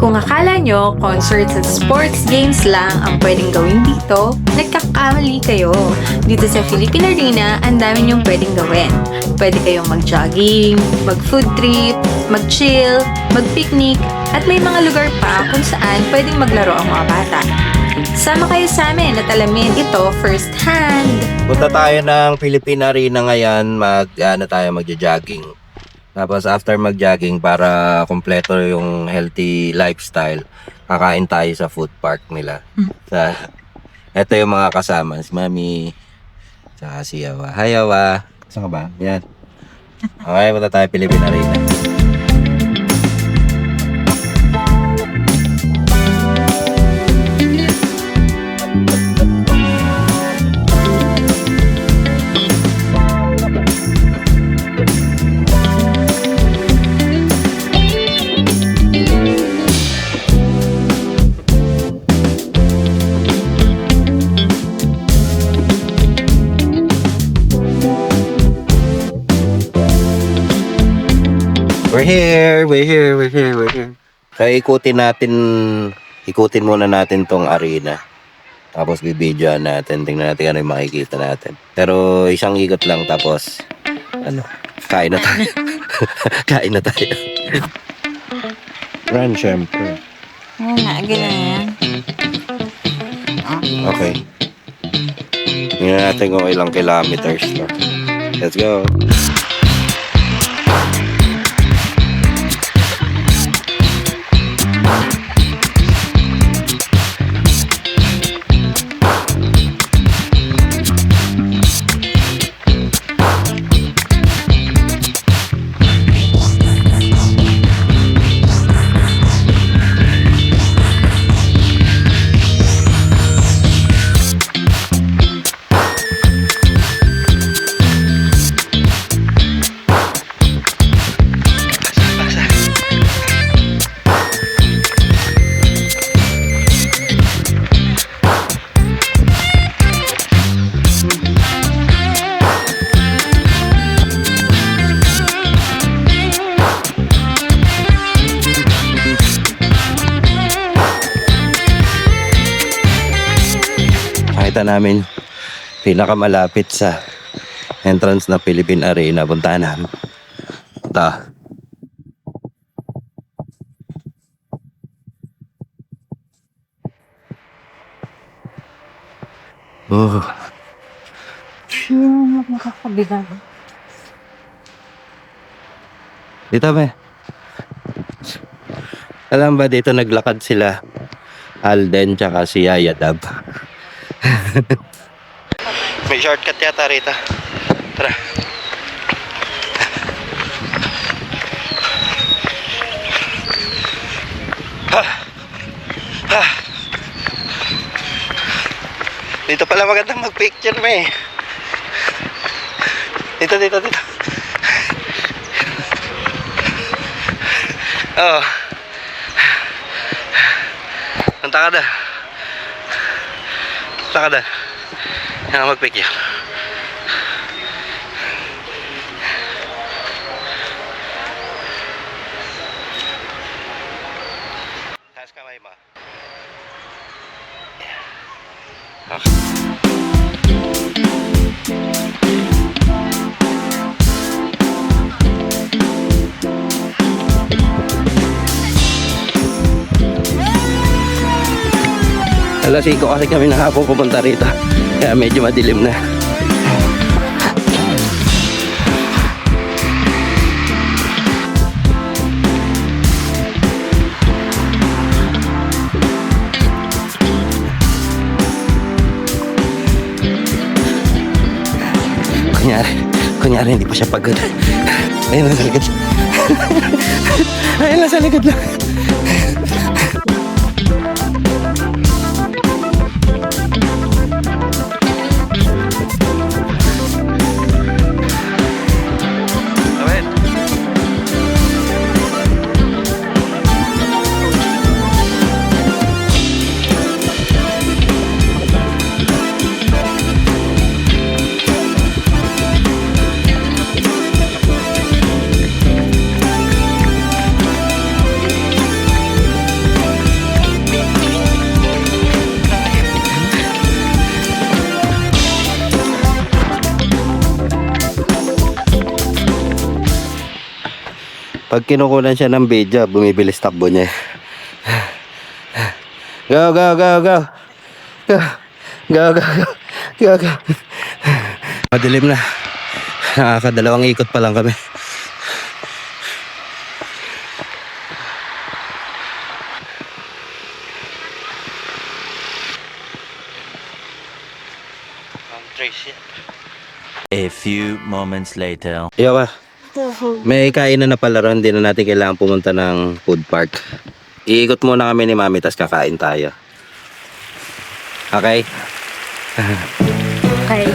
Kung akala nyo concerts at sports games lang ang pwedeng gawin dito, nagkakamali kayo. Dito sa Philippine Arena, ang dami nyong pwedeng gawin. Pwede kayong mag-jogging, mag-food trip, mag-chill, mag-picnic, at may mga lugar pa kung saan pwedeng maglaro ang mga bata. Sama kayo sa amin at alamin ito first hand. Punta tayo ng Philippine Arena ngayon, mag ano tayo magja-jogging. Tapos after mag-jogging para kumpleto yung healthy lifestyle, kakain tayo sa food park nila. Sa ito yung mga kasama, si Mami, sa si Yawa. Hi Yawa. Saan ka ba? Yan. Okay, punta tayo Philippine Arena. We're here, we're here, we're here, we're here. Kaya ikutin natin, ikutin muna natin tong arena. Tapos bibidyoan natin, tingnan natin ano yung makikita natin. Pero isang ikot lang tapos, ano, kain na tayo. kain na tayo. Run, syempre. Oo nga, ganyan yan. Okay. Tingnan natin kung ilang kilometers na. Let's go. Nakita namin pinakamalapit sa entrance na Philippine Arena. Puntahan namin. Ito. Oh, Yung makakabilang. dito ba? Alam ba dito naglakad sila Alden tsaka si Yaya Dab. May shortcut yata rito. Tara. Ah. Ah. Dito pala magandang mag-picture me. Dito, dito, dito. Oh. Punta ka na. Na. Yan ang mag-picture. Taas kamay mo. Okay. Alas 5 kasi kami nakapong pupunta rito. Kaya medyo madilim na. Kunyari, kunyari hindi pa siya pagod. Ayun lang sa likod. Ayun lang sa likod lang. Pag kinukunan siya ng video, bumibilis takbo niya. Go, go, go, go. Go, go, go, go. Go, go. Madilim na. Nakakadalawang ikot pa lang kami. A few moments later. Iyo ka. May kainan na pala ron. Hindi na natin kailangan pumunta ng food park. Iikot muna kami ni Mami, tas kakain tayo. Okay? Okay.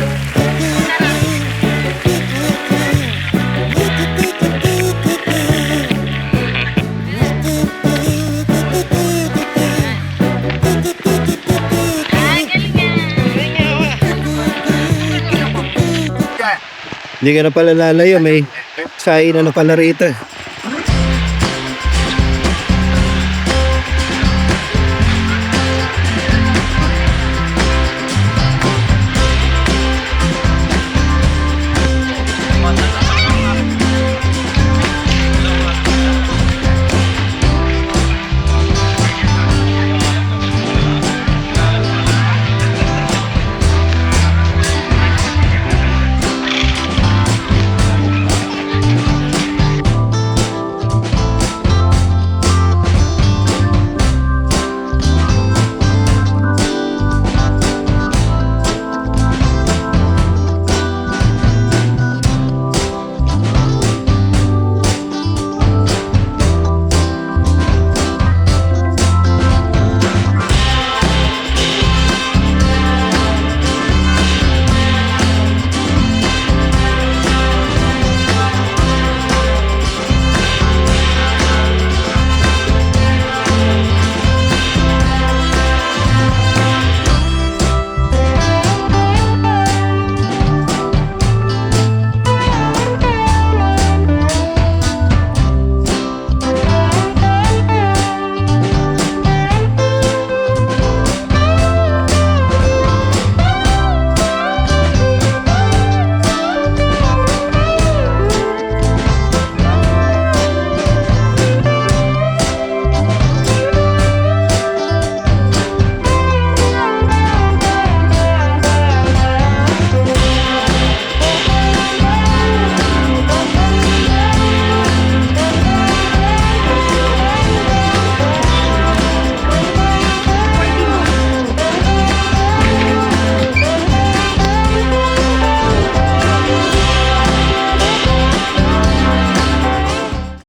Hindi ka na pala lalayo. May kainan na pala rito.